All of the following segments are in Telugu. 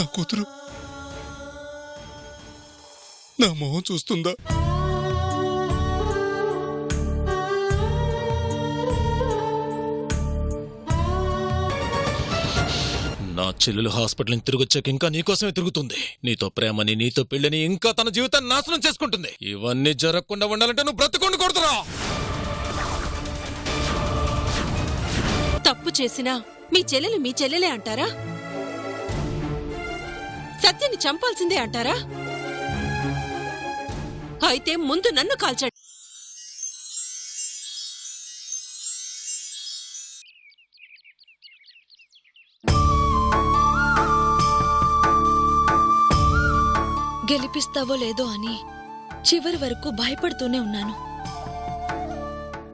నా కూతురు. నా మొహం చూస్తుందా? నా చెల్లెలు హాస్పిటల్ నుంచి తిరిగి వచ్చాక ఇంకా నీకోసమే తిరుగుతుంది. నీతో ప్రేమని నీతో పెళ్ళని ఇంకా తన జీవితాన్ని నాశనం చేసుకుంటుంది. ఇవన్నీ జరగకుండా ఉండాలంటే నువ్వు బ్రతుకుండి కొడుతురా తప్పు చేసినా మీ చెల్లెలు మీ చెల్లెలే అంటారా? సత్యని చంపాల్సిందే అంటారా? అయితే ముందు నన్ను కాల్చండి. గెలిపిస్తావో లేదో అని చివరి వరకు భయపడుతూనే ఉన్నాను.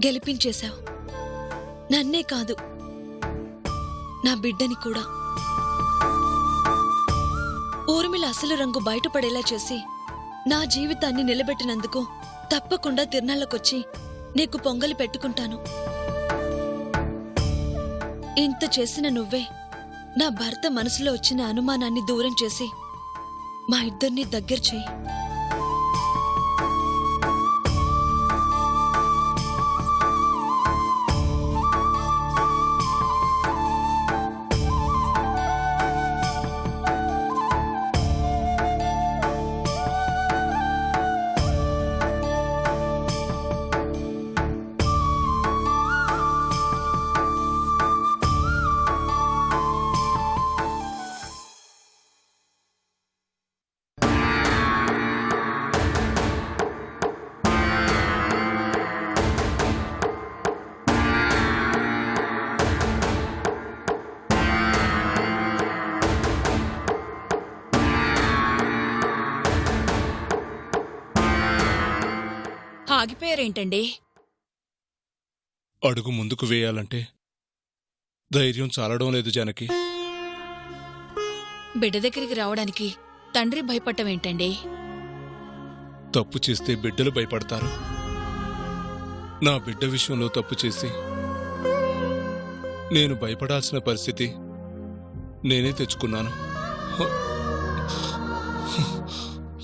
గెలిపించేశావు. నన్నే కాదు. నా బిడ్డని కూడా. ఊర్మిళ అసలు రంగు బయటపడేలా చేసి నా జీవితాన్ని నిలబెట్టినందుకు తప్పకుండా తిరునాళ్ళకొచ్చి నీకు పొంగలి పెట్టుకుంటాను. ఇంత చేసిన నువ్వే నా భర్త మనసులో వచ్చిన అనుమానాన్ని దూరం చేసి మా ఇద్దరిని దగ్గర చేయి. ఆగిపోయారేంటండి? అడుగు ముందుకు వేయాలంటే ధైర్యం చాలడం లేదు జానకి. బిడ్డ దగ్గరికి రావడానికి తండ్రి భయపడటం ఏంటండి తప్పు చేస్తే బిడ్డలు భయపడతారు. నా బిడ్డ విషయంలో తప్పు చేసి నేను భయపడాల్సిన పరిస్థితి నేనే తెచ్చుకున్నాను.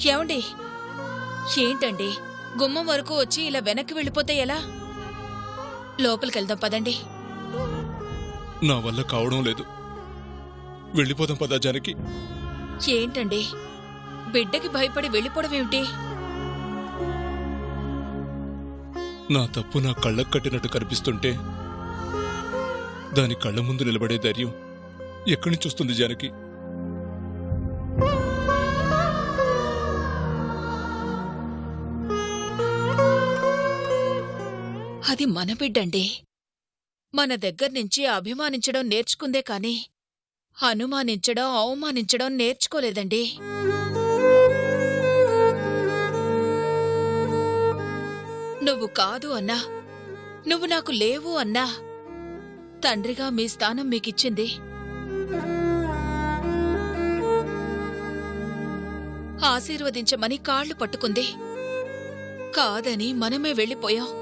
ఏమండి? ఏంటండి? గుమ్మం వరకు వచ్చి ఇలా వెనక్కి వెళ్ళిపోతే ఎలా? లోపలికెళ్దాం పదండి. నా వల్ల కావడం లేదు. వెళ్ళిపోదాం పదా జానకి. ఏంటండి? బిడ్డకి భయపడి వెళ్ళిపోవడం ఏమిటి? నా తప్పు నా కళ్ళకు కట్టినట్టు కనిపిస్తుంటే దాని కళ్ళ ముందు నిలబడే ధైర్యం ఎక్కడి నుంచి వస్తుంది జానకి? అది మన బిడ్డండి. మన దగ్గర్నుంచి అభిమానించడం నేర్చుకుందే కాని అనుమానించడం అవమానించడం నేర్చుకోలేదండి. నువ్వు కాదు అన్నా. నువ్వు నాకు లేవు అన్నా. తండ్రిగా మీ స్థానం మీకిచ్చింది. ఆశీర్వదించమని కాళ్ళు పట్టుకుంది. కాదని మనమే వెళ్ళిపోయాం.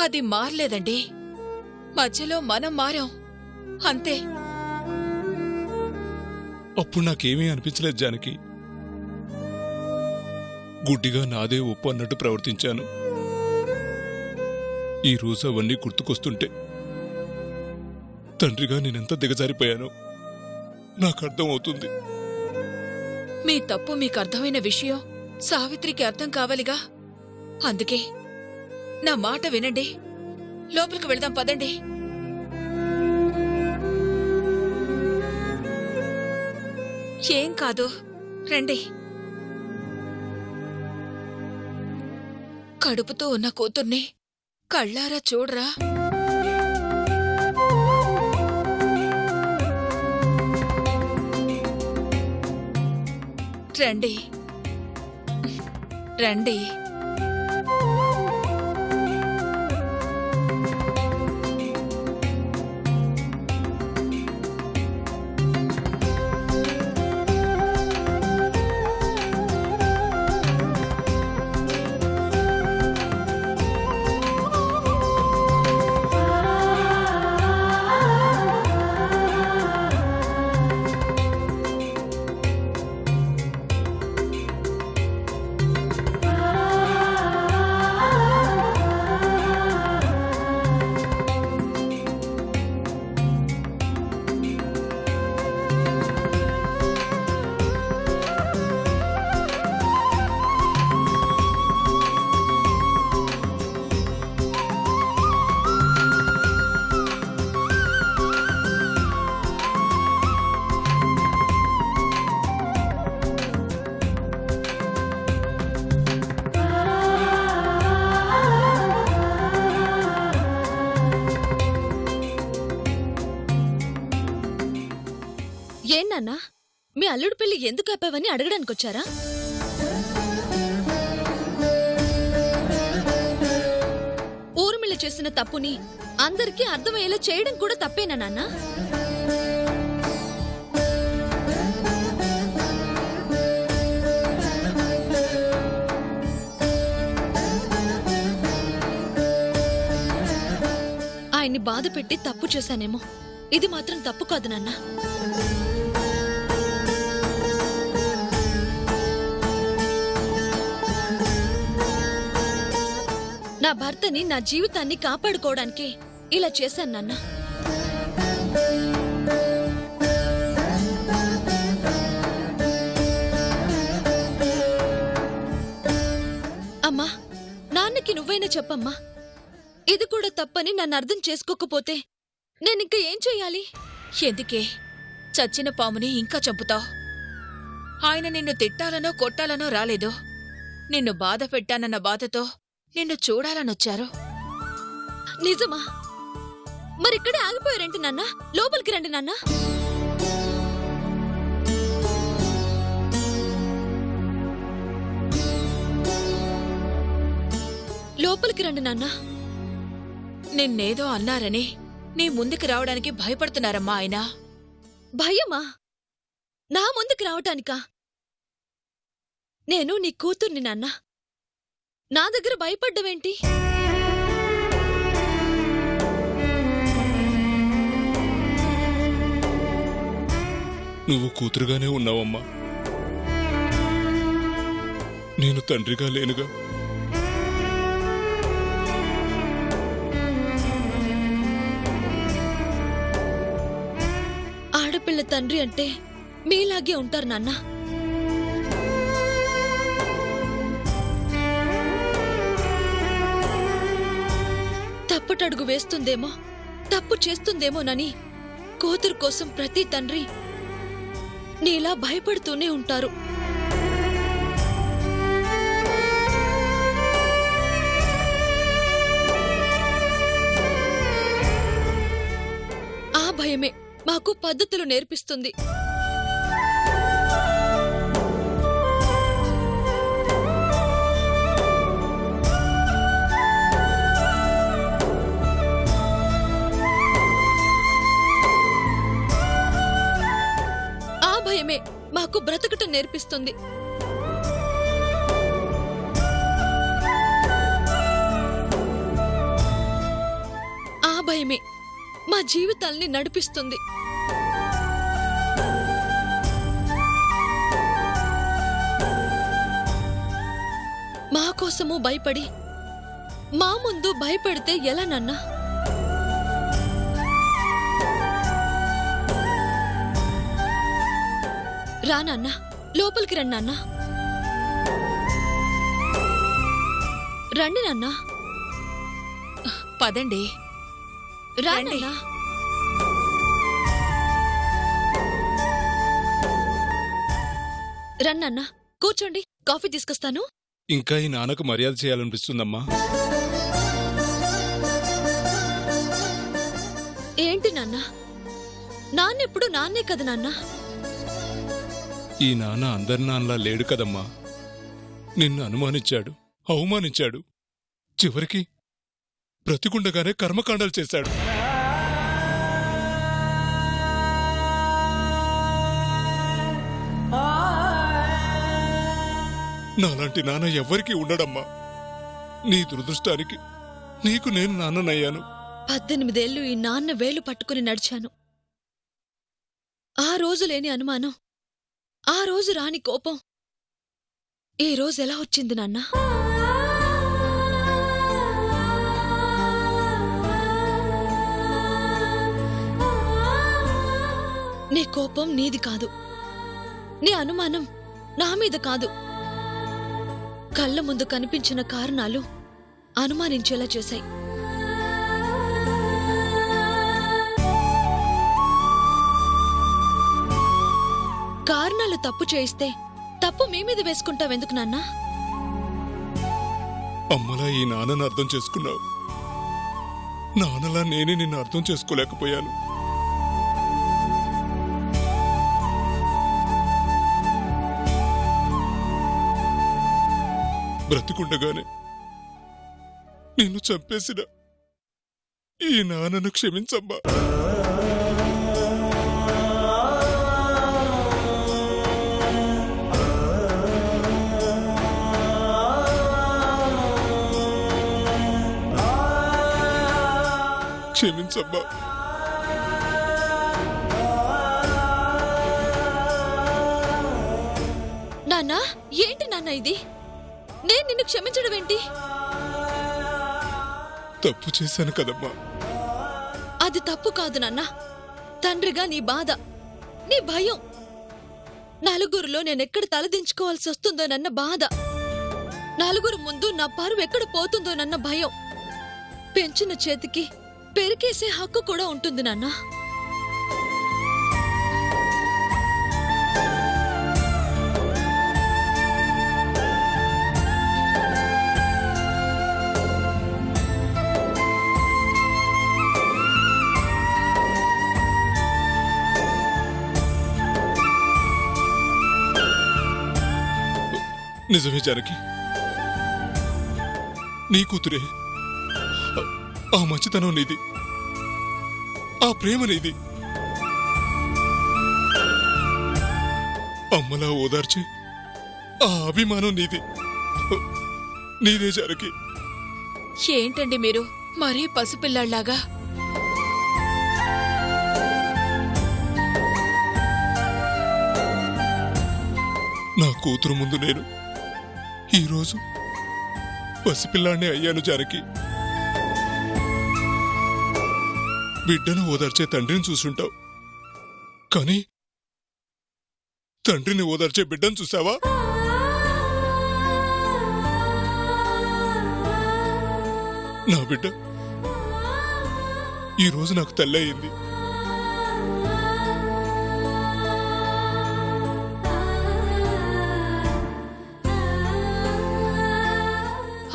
అది మారలేదండి. మధ్యలో మనం మారాం. అంతే. అప్పుడు నాకేమీ అనిపించలేదు జానకి. గుడ్డిగా నాదే ఒప్పు అన్నట్టు ప్రవర్తించాను. ఈ రోజు అవన్నీ గుర్తుకొస్తుంటే తండ్రిగా నేనెంత దిగజారిపోయానో నాకు అర్థం అవుతుంది మీ తప్పు మీకు అర్థమైన విషయం సావిత్రికి అర్థం కావాలిగా. అందుకే నా మాట వినండి. లోపలికి వెళదాం పదండి. ఏం కాదు రండి. కడుపుతో ఉన్న కూతుర్ని కళ్ళారా చూడరా. రండి. రండి. ఏంటన్నా మీ అల్లుడు పెళ్ళి ఎందుకు ఆపావని అడగడానికి వచ్చారా ఊర్మిళ చేసిన తప్పుని అందరికీ అర్థమయ్యేలా చేయడం కూడా తప్పేనా నాన్న? ఆయన్ని బాధ పెట్టి తప్పు చేశానేమో. ఇది మాత్రం తప్పు కాదు నాన్నా. నా భర్తని నా జీవితాన్ని కాపాడుకోవడానికి ఇలా చేశాను నాన్న. అమ్మా నాన్నకి నువ్వైనా చెప్పమ్మా. ఇది కూడా తప్పని నన్ను అర్థం చేసుకోకపోతే నేనింక ఏం చెయ్యాలి ఎందుకే? చచ్చిన పాముని ఇంకా చంపుతావు. ఆయన నిన్ను తిట్టాలనో కొట్టాలనో రాలేదు? నిన్ను బాధ పెట్టానన్న బాధతో నిన్ను చూడాలనొచ్చారు? నిజమా? మరిక్కడే ఆగిపోయారంటే నాన్న? లోపలికి రండి నాన్న. లోపలికి రండి నాన్న. నిన్నేదో అన్నారని నీ ముందుకు రావడానికి భయపడుతున్నారమ్మా ఆయన. భయమా? నా ముందుకు రావటానికా? నేను నీ కూతుర్ని నాన్న. నా దగ్గర భయపడ్డవేంటి? నువ్వు కూతురుగానే ఉన్నావమ్మా. నేను తండ్రిగా లేనుగా. ఆడపిల్ల తండ్రి అంటే మీలాగే ఉంటారు నాన్న. తప్పటడుగు వేస్తుందేమో? తప్పు చేస్తుందేమోనని కూతురు కోసం ప్రతి తండ్రి నీలా భయపడుతూనే ఉంటారు. ఆ భయమే మాకు పద్ధతులు నేర్పిస్తుంది. నేర్పిస్తుంది. ఆ భయమే మా జీవితాల్ని నడిపిస్తుంది. మా కోసము భయపడి మా ముందు భయపడితే ఎలా నన్నా? రా లోపలికి రండి నాన్న. రండి నాన్న. పదండి. రండి. నాన్న. రండి నాన్న. కూర్చోండి కాఫీ తీసుకొస్తాను. ఇంకా ఈ నాన్నకు మర్యాద చేయాలనిపిస్తుందమ్మా. ఏంటి నాన్న? నాన్నెప్పుడు నాన్నే కదా నాన్న? ఈ నాన్న అందరి నాన్నలా లేడు కదమ్మా. నిన్ను అనుమానించాడు అవమానించాడు. చివరికి బ్రతికుండగానే కర్మకాండాలు చేశాడు. నాలాంటి నాన్న ఎవ్వరికీ ఉండడమ్మా. నీ దురదృష్టానికి నీకు నేను నాన్ననయ్యాను. పద్దెనిమిదేళ్ళు ఈ నాన్న వేలు పట్టుకుని నడిచాను. ఆ రోజు లేని అనుమానం ఆ రోజు రాని కోపం. ఈ రోజు ఎలా వచ్చింది నాన్న? నీ కోపం నీది కాదు. నీ అనుమానం నా మీద కాదు. కళ్ళ ముందు కనిపించిన కారణాలు అనుమానించేలా చేశాయి. తప్పు చేయిస్తే తప్పు మీ మీద వేసుకుంటావెందుకు నాన్నా? అమ్మలా ఈ నాన్నను అర్థం చేసుకున్నావు. నాన్నలా నేనే నిన్ను అర్థం చేసుకోలేకపోయాను. బ్రతికుండగానే నిన్ను చంపేసిన ఈ నాన్నను క్షమించమ్మా. క్షమించమ్మా. నాన్నా ఏంటి నాన్న ఇది? నేను నిన్ను క్షమించడం ఏంటి? తప్పు చేశాను కదమ్మా. అది తప్పు కాదు నాన్న. తండ్రిగా నీ బాధ నీ భయం. నలుగురిలో నేనెక్కడ తలదించుకోవాల్సి వస్తుందోనన్న బాధ. నలుగురు ముందు నా పరువు ఎక్కడ పోతుందోనన్న భయం. పెంచిన చేతికి పెరికేసే హక్కు కూడా ఉంటుంది నాన్న. నిజమే జానకి. నీ కూతురే. ఆ మంచితనం నీది. ఆ ప్రేమ నీది. అమ్మలా ఓదార్చి ఆ అభిమానం నీది. నీదే జానకి. ఏంటండి మీరు? మరీ పసిపిల్లాళ్ళాగా నా కూతురు ముందు నేను ఈరోజు పసిపిల్లాన్నే అయ్యాను జానకి. బిడ్డను ఓదార్చే తండ్రిని చూసుంటావు. కానీ తండ్రిని ఓదార్చే బిడ్డను చూసావా? నా బిడ్డ ఈరోజు నాకు తెల్లయింది అయింది.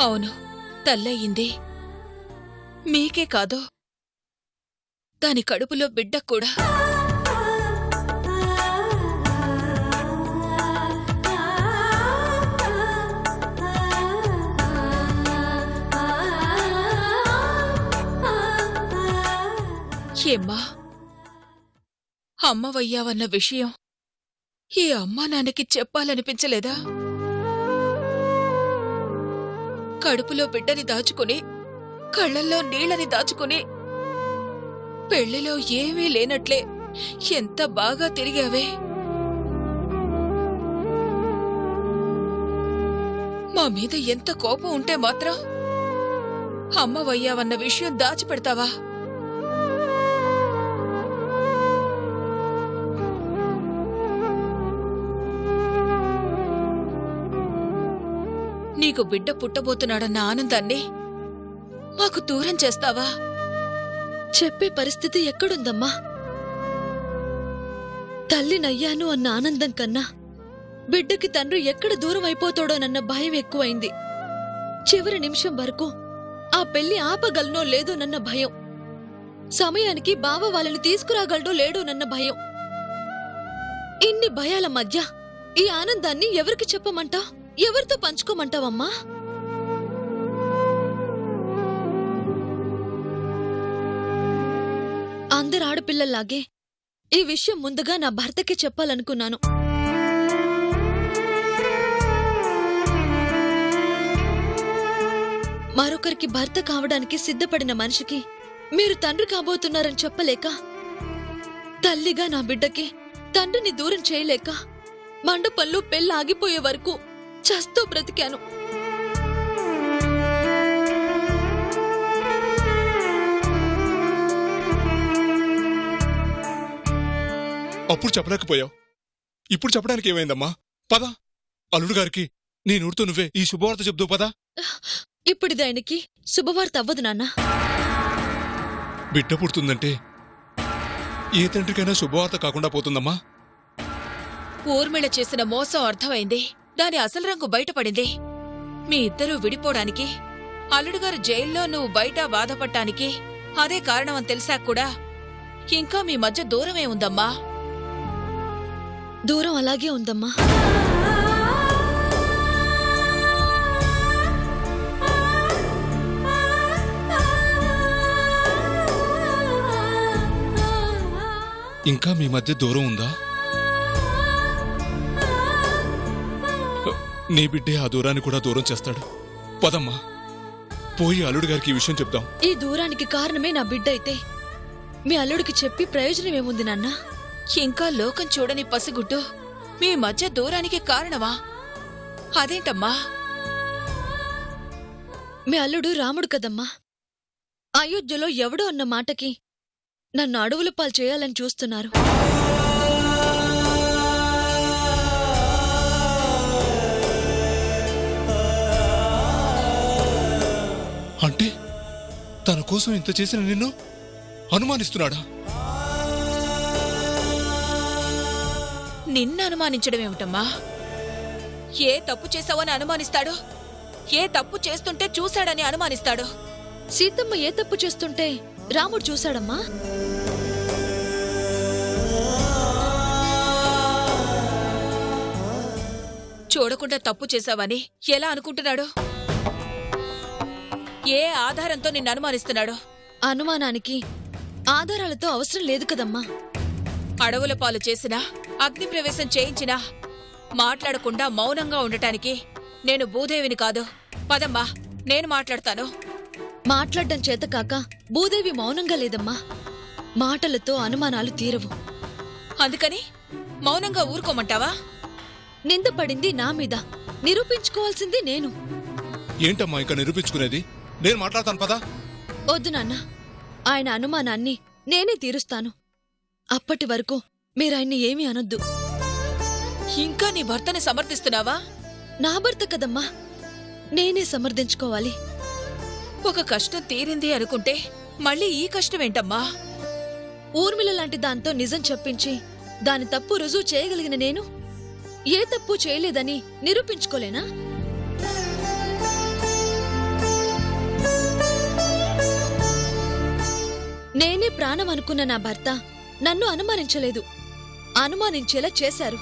అవును తల్లయింది మీకే కాదు దాని కడుపులో బిడ్డ కూడా. ఏమ్మా? అమ్మవయ్యావన్న విషయం ఈ అమ్మా నాన్నకి చెప్పాలనిపించలేదా? కడుపులో బిడ్డని దాచుకుని కళ్ళల్లో నీళ్ళని దాచుకుని పెళ్ళిలో ఏమీ లేనట్లే. ఎంత బాగా తిరిగావే. మా మీద ఎంత కోపం ఉంటే మాత్రం అమ్మవయ్యావన్న విషయం దాచిపెడతావా? నీకు బిడ్డ పుట్టబోతున్నాడన్న ఆనందాన్ని మాకు దూరం చేస్తావా? చెప్పే పరిస్థితి ఎక్కడుందమ్మా? తల్లినయ్యాను అన్న ఆనందం కన్నా బిడ్డకి తండ్రి ఎక్కడ దూరం అయిపోతాడోనన్న భయం ఎక్కువైంది. చివరి నిమిషం వరకు ఆ పెళ్ళి ఆపగలనో లేదోనన్న భయం. సమయానికి బావ వాళ్ళని తీసుకురాగలడో లేడోనన్న భయం. ఇన్ని భయాల మధ్య ఈ ఆనందాన్ని ఎవరికి చెప్పమంటావు? ఎవరితో పంచుకోమంటావమ్మా? ఆడపిల్లల్లాగే ఈ విషయం ముందుగా నా భర్తకి చెప్పాలనుకున్నాను. మరొకరికి భర్త కావడానికి సిద్ధపడిన మనిషికి మీరు తండ్రి కాబోతున్నారని చెప్పలేక తల్లిగా నా బిడ్డకి తండ్రిని దూరం చేయలేక మండపంలో పెళ్ళి ఆగిపోయే వరకు చస్తూ బ్రతికాను. అప్పుడు చెప్పలేకపోయావు. ఇప్పుడు చెప్పడానికి ఏమైందమ్మా? పద. అల్లుడు గారికి నీ నోటితో నువ్వే ఈ శుభవార్త చెప్దు పద. ఇప్పుడిది ఆయనకి శుభవార్త అవ్వదు నాన్న. బిడ్డ పుడుతుందంటే ఏ తండ్రికైనా శుభవార్త కాకుండా పోతుందమ్మా? ఊర్మిళ చేసిన మోసం అర్థమైంది. దాని అసలు రంగు బయటపడింది. మీ ఇద్దరూ విడిపోవడానికి అల్లుడుగారు జైల్లో నువ్వు బయట బాధపడటానికి అదే కారణమని తెలిసాక కూడా ఇంకా మీ మధ్య దూరమే ఉందమ్మా. దూరం అలాగే ఉందమ్మా. ఇంకా మీ మధ్య దూరం ఉందా? నీ బిడ్డే ఆ దూరాన్ని కూడా దూరం చేస్తాడు. పదమ్మా పోయి అల్లుడు గారికి ఈ విషయం చెప్దాం. ఈ దూరానికి కారణమే నా బిడ్డ అయితే మీ అల్లుడికి చెప్పి ప్రయోజనం ఏముంది నాన్నా? ఇంకా లోకం చూడని పసిగుడ్డు మీ మధ్య దూరానికి కారణమా? అదేంటమ్మా? మీ అల్లుడు రాముడు కదమ్మా. అయోధ్యలో ఎవడో అన్న మాటకి నన్ను అడవుల పాలు చేయాలని చూస్తున్నారు. అంటే తన కోసం ఇంత చేసిన నిన్ను అనుమానిస్తున్నాడా? నిన్ను అనుమానించడమేమిటమ్మా ఏ తప్పు చేశావని అనుమానిస్తాడు? ఏ తప్పు చేస్తుంటే చూశాడని అనుమానిస్తాడు? సీతమ్మ ఏ తప్పు చేస్తుంటే రాముడు చూశాడమ్మా? చూడకుండా తప్పు చేశావని ఎలా అనుకుంటున్నాడు? ఏ ఆధారంతో నిన్ను అనుమానిస్తున్నాడు? అనుమానానికి ఆధారాలతో అవసరం లేదు కదమ్మా. అడవుల పాలు చేసినా అగ్నిప్రవేశం చేయించినా. మాట్లాడకుండా మౌనంగా ఉండటానికి నేను భూదేవిని కాదు. పదమ్మా నేను మాట్లాడతాను. మాట్లాడడం చేత కాక భూదేవి మౌనంగా లేదమ్మా. మాటలతో అనుమానాలు తీరవు. అందుకని మౌనంగా ఊరుకోమంటావా? నింద పడింది నా మీద. నిరూపించుకోవాల్సింది నేను. ఏంటమ్మా ఇంకా నిరూపించుకునేది? నేను మాట్లాడతాను పదా. వద్దు నాన్న. ఆయన అనుమానాన్ని నేనే తీరుస్తాను. అప్పటి వరకు మీరాయన్ని ఏమీ అనొద్దు. ఇంకా నీ భర్తని సమర్థిస్తున్నావా? నా భర్త కదమ్మా. నేనే సమర్థించుకోవాలి. ఒక కష్టం తీరింది అనుకుంటే మళ్ళీ ఈ కష్టమేంటమ్మా ఊర్మిళ లాంటి దాంతో నిజం చెప్పించి దాని తప్పు రుజువు చేయగలిగిన నేను ఏ తప్పు చేయలేదని నిరూపించుకోలేనా? నేనే ప్రాణం అనుకున్న నా భర్త నన్ను అనుమానించలేదు. అనుమానించేలా చేశారు.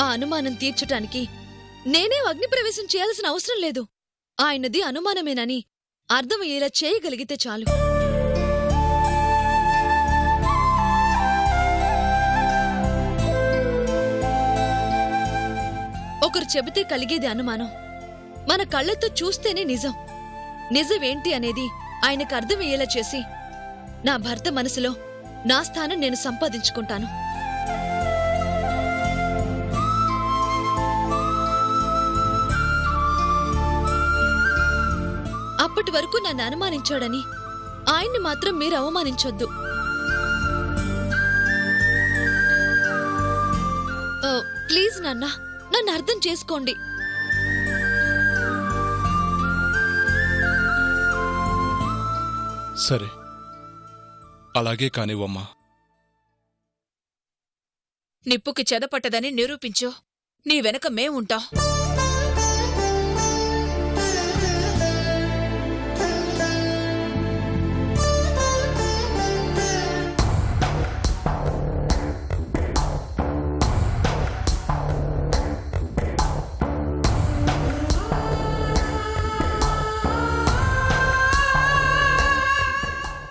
ఆ అనుమానం తీర్చటానికి నేనే అగ్నిప్రవేశం చేయాల్సిన అవసరం లేదు. ఆయనది అనుమానమేనని అర్థమయ్యేలా చేయగలిగితే చాలు. ఒకరు చెబితే కలిగేది అనుమానం. మన కళ్ళతో చూస్తేనే నిజం. నిజమేంటి అనేది ఆయనకు అర్థమయ్యేలా చేసి నా భర్త మనసులో నా స్థానం నేను సంపాదించుకుంటాను. అప్పటి వరకు నన్ను అనుమానించాడని. ఆయన్ని మాత్రం మీరు అవమానించొద్దు. ఓ, ప్లీజ్ నాన్న నన్ను అర్థం చేసుకోండి. సరే. అలాగే కానివ్వమ్మా. నిప్పుకి చెదపట్టదని నిరూపించు. నీ వెనక మేముంటాం.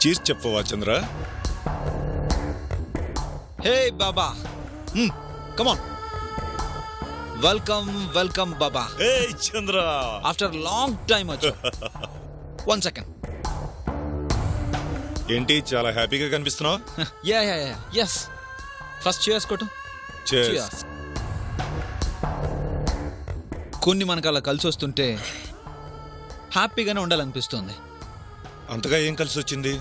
చీజ్ చెప్పవా Chandra? Hey Baba. Come on welcome welcome Baba. A Chandra. After long time వచ్చా. వన్ సెకండ్ ఏంటి చాలా హ్యాపీగా కనిపిస్తున్నావు? Yeah yeah yeah yes first చేస్ కొట్టు. Cheers. Cheers. కొన్ని మనకు అలా కలిసి వస్తుంటే హ్యాపీగానే ఉండాలనిపిస్తుంది. అంతగా ఏం కలిసి వచ్చింది?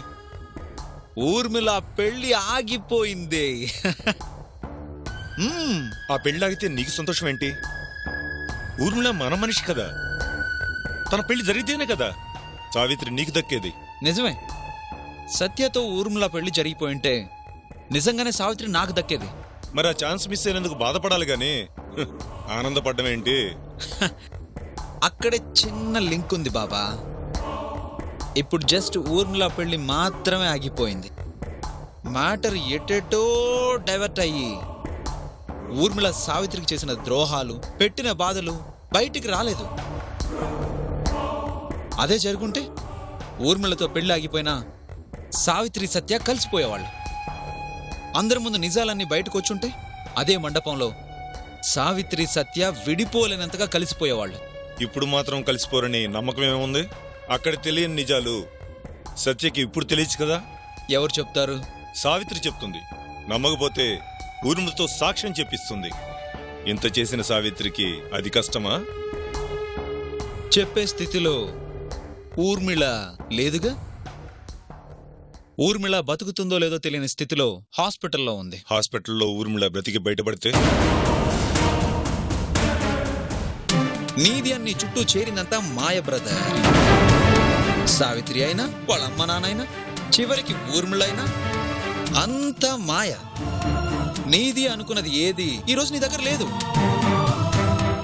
ఊర్మిళ పెళ్ళి ఆగిపోయింది. మ్మ్. ఆ పెళ్ళాగితే నీకు సంతోషం ఏంటి? ఊర్మిళ మన మనిషి కదా. తన పెళ్ళి జరిగితేనే కదా. సావిత్రి నీకు దక్కేది. నిజమే. సత్యతో ఊర్మిళ పెళ్ళి జరిగిపోయింటే నిజంగానే సావిత్రి నాకు దక్కేది. మరి ఆ ఛాన్స్ మిస్ అయినందుకు బాధపడాలి గాని హ్, ఆనందపడ్డం ఏంటి? అక్కడే చిన్న లింక్ ఉంది బాబా. ఇప్పుడు జస్ట్ ఊర్మిళ పెళ్ళి మాత్రమే ఆగిపోయింది. మ్యాటర్ ఎటెటో డైవర్ట్ అయ్యి ఊర్మిళ సావిత్రికి చేసిన ద్రోహాలు పెట్టిన బాధలు బయటికి రాలేదు. అదే జరుగుంటే ఊర్మిళతో పెళ్ళి ఆగిపోయినా సావిత్రి సత్య కలిసిపోయేవాళ్ళు. అందరి ముందు నిజాలన్నీ బయటకు వచ్చుంటే అదే మండపంలో సావిత్రి సత్య విడిపోలేనంతగా కలిసిపోయేవాళ్ళు. ఇప్పుడు మాత్రం కలిసిపోరని నమ్మకం ఏముంది? అక్కడ తెలియని నిజాలు సత్యకి ఇప్పుడు తెలియచ్చు కదా? ఎవరు చెప్తారు? సావిత్రి చెప్తుంది. నమ్మకపోతే ఊర్మిళతో సాక్ష్యం చెప్పిస్తుంది. ఇంత చేసిన సావిత్రికి అది కష్టమా? చెప్పే స్థితిలో ఊర్మిళ లేదుగా? ఊర్మిళ బతుకుతుందో లేదో తెలియని స్థితిలో హాస్పిటల్లో ఉంది. హాస్పిటల్లో ఊర్మిళ బ్రతికి బయటపడితే? నీది అన్ని చుట్టూ చేరినంత మాయ బ్రదర్. సావిత్రి అయినా వాళ్ళ అమ్మ నాన్నైనా చివరికి ఊర్మిళైనా అంత మాయ. నీది అనుకున్నది ఏది? ఈరోజు నీ దగ్గర లేదు.